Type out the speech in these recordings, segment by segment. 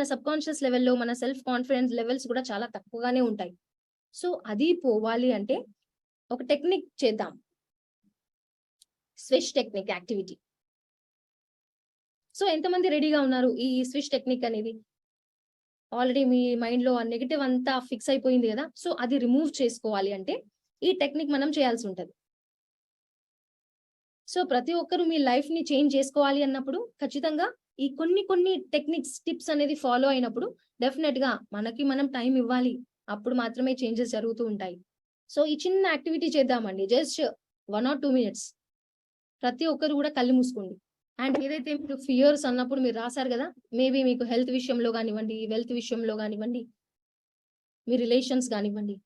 మన sub conscious లెవెల్లో మన సెల్ఫ్ కాన్ఫిడెన్స్ లెవెల్స్ కూడా చాలా తక్కువగానే ఉంటాయి. సో అది పోవాలి అంటే ఒక టెక్నిక్ చేద్దాం. Switch technique activity. సో ఎంతమంది రెడీగా ఉన్నారు ఈ స్విచ్ టెక్నిక్ అనేది? ఆల్రెడీ మీ మైండ్లో నెగిటివ్ అంతా ఫిక్స్ అయిపోయింది కదా? సో అది రిమూవ్ చేసుకోవాలి అంటే ఈ టెక్నిక్ మనం చేయాల్సి ఉంటుంది. సో ప్రతి ఒక్కరు మీ లైఫ్ని చేంజ్ చేసుకోవాలి అన్నప్పుడు ఖచ్చితంగా ఈ కొన్ని కొన్ని టెక్నిక్స్ టిప్స్ అనేది ఫాలో అయినప్పుడు డెఫినెట్గా మనకి మనం టైం ఇవ్వాలి. అప్పుడు మాత్రమే చేంజెస్ జరుగుతూ ఉంటాయి. సో ఈ చిన్న యాక్టివిటీ చేద్దామండి. Just one or two minutes. ప్రతి ఒక్కరు కూడా కళ్ళు మూసుకోండి. అండ్ ఏదైతే మీరు ఫియర్స్ అన్నప్పుడు మీరు రాశారు కదా మేబీ మీకు హెల్త్ విషయంలో కానివ్వండి వెల్త్ విషయంలో కానివ్వండి మీ రిలేషన్స్ కానివ్వండి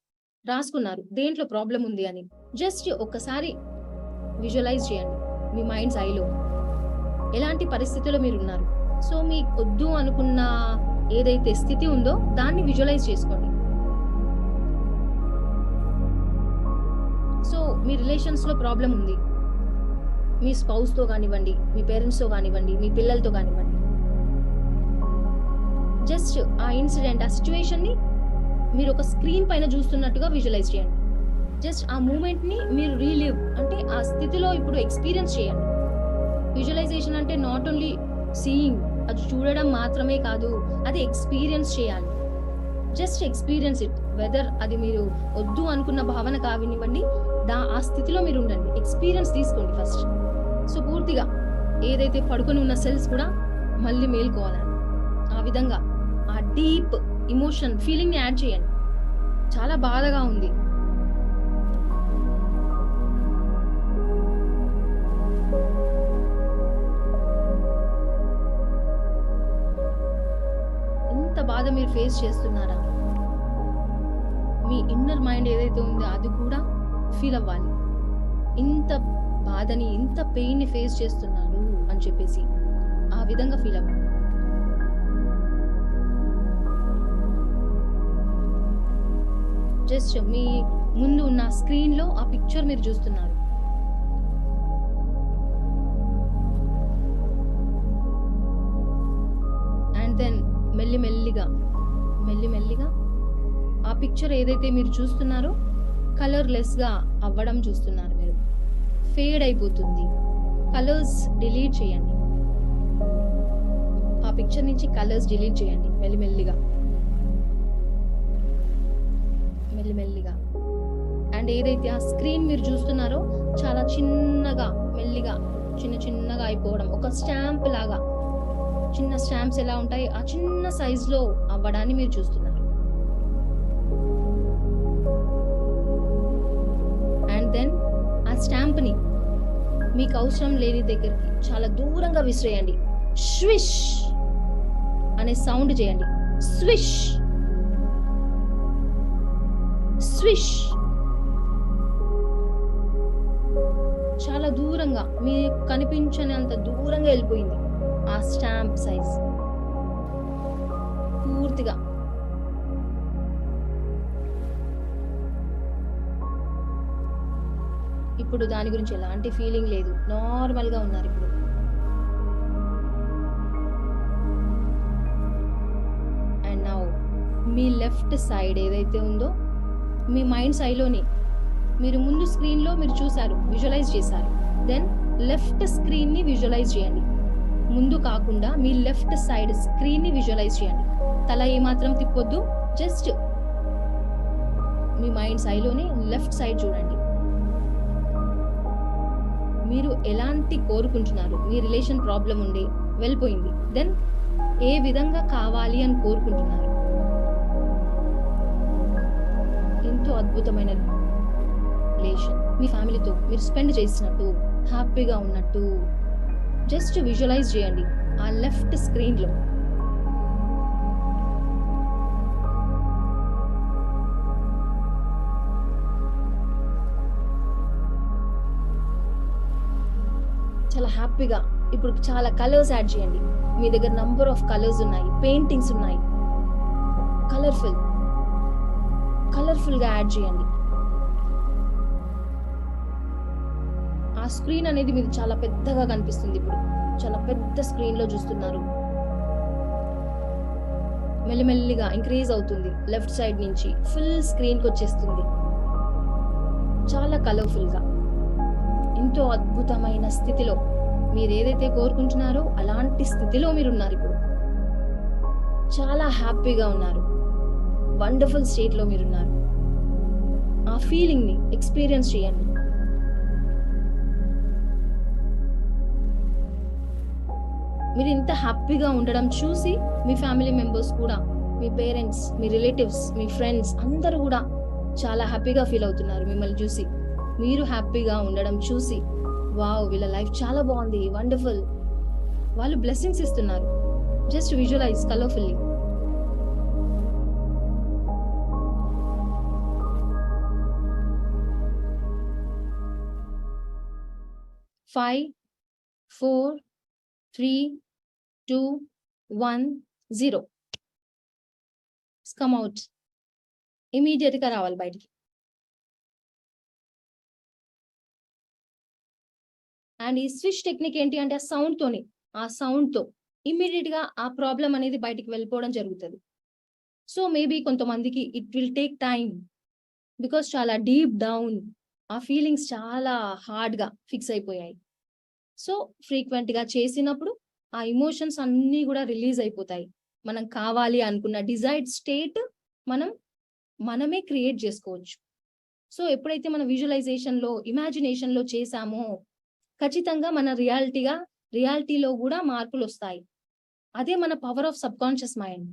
రాసుకున్నారు. దేంట్లో ప్రాబ్లం ఉంది అని. జస్ట్ ఒక్కసారి విజువలైజ్ చేయండి. మీ మైండ్స్ ఐలో. ఎలాంటి పరిస్థితిలో మీరు ఉన్నారు సో మీ వద్దు అనుకున్న ఏదైతే స్థితి ఉందో దాన్ని విజువలైజ్ చేసుకోండి. సో మీ రిలేషన్స్లో ప్రాబ్లం ఉంది. మీ స్పౌస్తో కానివ్వండి మీ పేరెంట్స్తో కానివ్వండి మీ పిల్లలతో కానివ్వండి. జస్ట్ ఆ ఇన్సిడెంట్ ఆ సిచ్యువేషన్ని మీరు ఒక స్క్రీన్ పైన చూస్తున్నట్టుగా విజువలైజ్ చేయండి. జస్ట్ ఆ మూమెంట్ని మీరు రీలివ్ అంటే ఆ స్థితిలో ఇప్పుడు ఎక్స్పీరియన్స్ చేయండి. విజువలైజేషన్ అంటే నాట్ ఓన్లీ సీయింగ్ అది చూడడం మాత్రమే కాదు అది ఎక్స్పీరియన్స్ చేయాలి. జస్ట్ ఎక్స్పీరియన్స్ ఇట్ వెదర్ అది మీరు వద్దు అనుకున్న భావన కావినివ్వండి దా ఆ స్థితిలో మీరు ఉండండి. ఎక్స్పీరియన్స్ తీసుకోండి ఫస్ట్ సో పూర్తిగా ఏదైతే పడుకొని ఉన్న సెల్స్ కూడా మళ్ళీ మేల్కోవాలని. ఆ విధంగా ఆ డీప్ ఇమోషన్ ఫీలింగ్ని యాడ్ చేయండి. చాలా బాధగా ఉంది. మీరు ఫేస్ చేస్తున్నారా? మీ ఇన్నర్ మైండ్ ఏదైతే ఉందో అది కూడా ఫీల్ అవ్వాలి. ఇంత బాధని ఇంత పెయిన్ని ఫేస్ చేస్తున్నాడు అని చెప్పేసి ఆ విధంగా ఫీల్ అవ్వాలి. జస్ట్ మీ ముందు ఉన్న స్క్రీన్లో ఆ పిక్చర్ మీరు చూస్తున్నారు. పిక్చర్ ఏదైతే మీరు చూస్తున్నారో కలర్లెస్గా అవ్వడం చూస్తున్నారు మీరు. ఫేడ్ అయిపోతుంది. కలర్స్ డిలీట్ చేయండి. ఆ పిక్చర్ నుంచి కలర్స్ డిలీట్ చేయండి మెల్లిమెల్లిగా. మెల్లిమెల్లిగా. అండ్ ఏదైతే ఆ స్క్రీన్ మీరు చూస్తున్నారో చాలా చిన్నగా మెల్లిగా చిన్న చిన్నగా అయిపోవడం. ఒక స్టాంప్ లాగా. చిన్న స్టాంప్స్ ఎలా ఉంటాయి? ఆ చిన్న సైజులో అవ్వడాన్ని మీరు చూస్తున్నారు. ఆ మీకు అవసరం లేని దగ్గరికి చాలా దూరంగా విసిరేయండి. స్విష్! అనే సౌండ్ చేయండి. స్విష్! స్విష్! చాలా దూరంగా మీకు కనిపించనంత దూరంగా వెళ్ళిపోయింది. ఆ స్టాంప్ సైజ్. పూర్తిగా ఇప్పుడు దాని గురించి ఎలాంటి ఫీలింగ్ లేదు. నార్మల్గా ఉన్నారు ఇప్పుడు. అండ్ నౌ మీ లెఫ్ట్ సైడ్ ఏదైతే ఉందో మీ మైండ్ ఐలోని మీరు ముందు స్క్రీన్లో మీరు చూసారు విజువలైజ్ చేశారు. దెన్ లెఫ్ట్ స్క్రీన్ని విజువలైజ్ చేయండి. ముందు కాకుండా మీ లెఫ్ట్ సైడ్ స్క్రీన్ని విజువలైజ్ చేయండి. తల ఏమాత్రం తిప్పొద్దు జస్ట్ మీ మైండ్ సైలోనే లెఫ్ట్ సైడ్ చూడండి. మీరు ఎలాంటి కోరుకుంటున్నారు? మీ రిలేషన్ ప్రాబ్లం ఉండి వెళ్ళిపోయింది. దెన్ ఏ విధంగా కావాలి అని కోరుకుంటున్నారు? ఎంతో అద్భుతమైన రిలేషన్. మీ ఫ్యామిలీతో మీరు స్పెండ్ చేసినట్టు హ్యాపీగా ఉన్నట్టు. జస్ట్ విజువలైజ్ చేయండి. ఆ లెఫ్ట్ స్క్రీన్లో. చాలా హ్యాపీగా. ఇప్పుడు చాలా కలర్స్ యాడ్ చేయండి. మీ దగ్గర నంబర్ ఆఫ్ కలర్స్ ఉన్నాయి పెయింటింగ్స్ ఉన్నాయి. కలర్ఫుల్ కలర్ఫుల్గా యాడ్ చేయండి. ఆ స్క్రీన్ అనేది మీకు చాలా పెద్దగా కనిపిస్తుంది ఇప్పుడు. చాలా పెద్ద స్క్రీన్లో చూస్తున్నారు. మెల్లిమెల్లిగా ఇంక్రీజ్ అవుతుంది. లెఫ్ట్ సైడ్ నుంచి ఫుల్ స్క్రీన్కి వచ్చేస్తుంది. చాలా కలర్ఫుల్గా ఎంతో అద్భుతమైన స్థితిలో మీరు ఏదైతే కోరుకుంటున్నారో అలాంటి స్థితిలో మీరు ఉన్నారు ఇప్పుడు. చాలా హ్యాపీగా ఉన్నారు. వండర్ఫుల్ స్టేట్లో మీరు మీరున్నారు. ఆ ఫీలింగ్ని ఎక్స్పీరియన్స్ చేయండి. మీరు ఇంత హ్యాపీగా ఉండడం చూసి మీ ఫ్యామిలీ మెంబర్స్ కూడా మీ పేరెంట్స్ మీ రిలేటివ్స్ మీ ఫ్రెండ్స్ అందరూ కూడా చాలా హ్యాపీగా ఫీల్ అవుతున్నారు మిమ్మల్ని చూసి. మీరు హ్యాపీగా ఉండడం చూసి వావ్ వీళ్ళ లైఫ్ చాలా బాగుంది వండర్ఫుల్. వాళ్ళు బ్లెస్సింగ్స్ ఇస్తున్నారు. Just visualise colourfully. Five four three two one zero. Come out ఇమీడియట్గా రావాలి బయటికి. అండ్ ఈ స్విచ్ టెక్నిక్ ఏంటి అంటే ఆ సౌండ్ తోని ఆ సౌండ్తో ఇమ్మీడియట్గా ఆ ప్రాబ్లం అనేది బయటికి వెళ్ళిపోవడం జరుగుతుంది. సో మేబీ కొంతమందికి it will take time because చాలా డీప్ డౌన్ ఆ ఫీలింగ్స్ చాలా హార్డ్గా ఫిక్స్ అయిపోయాయి. సో ఫ్రీక్వెంట్గా చేసినప్పుడు ఆ ఇమోషన్స్ అన్నీ కూడా రిలీజ్ అయిపోతాయి. మనం కావాలి అనుకున్న డిజైర్డ్ స్టేట్ మనం మనమే క్రియేట్ చేసుకోవచ్చు. సో ఎప్పుడైతే మన విజువలైజేషన్లో చేసామో ఖచ్చితంగా మన రియాలిటీగా రియాలిటీలో కూడా మార్పులు వస్తాయి అదే మన power of subconscious mind.